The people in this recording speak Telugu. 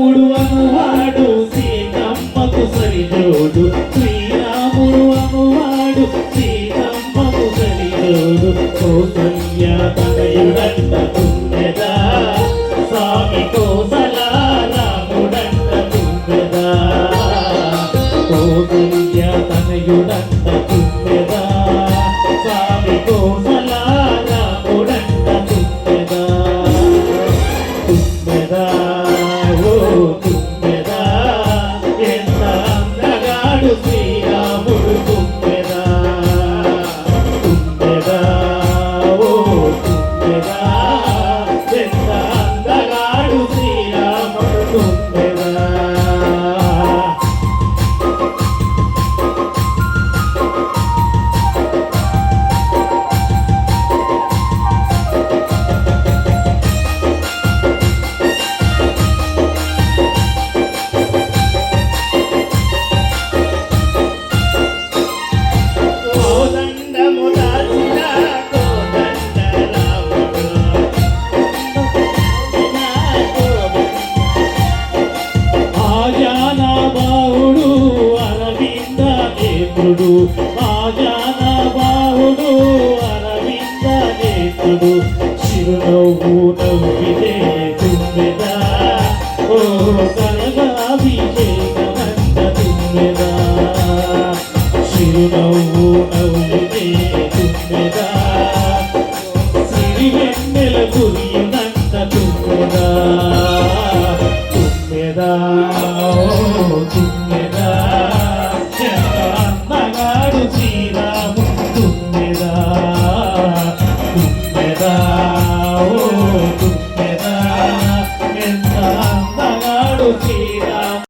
శ్రీరాముడు అనువాడు సీతమ్మకు సరిజోడు శ్రీరాముడు అనువాడు సీతమ్మకు సరిజోడు. కౌసల్య తనయుడంట ఎంత చూడు చిరునవ్వు నవ్వితే తుమ్మెదా? ఓ కనగాభిషేకమంత నవ్వితే తుమ్మెదా? ఎంత అందగాడు చీ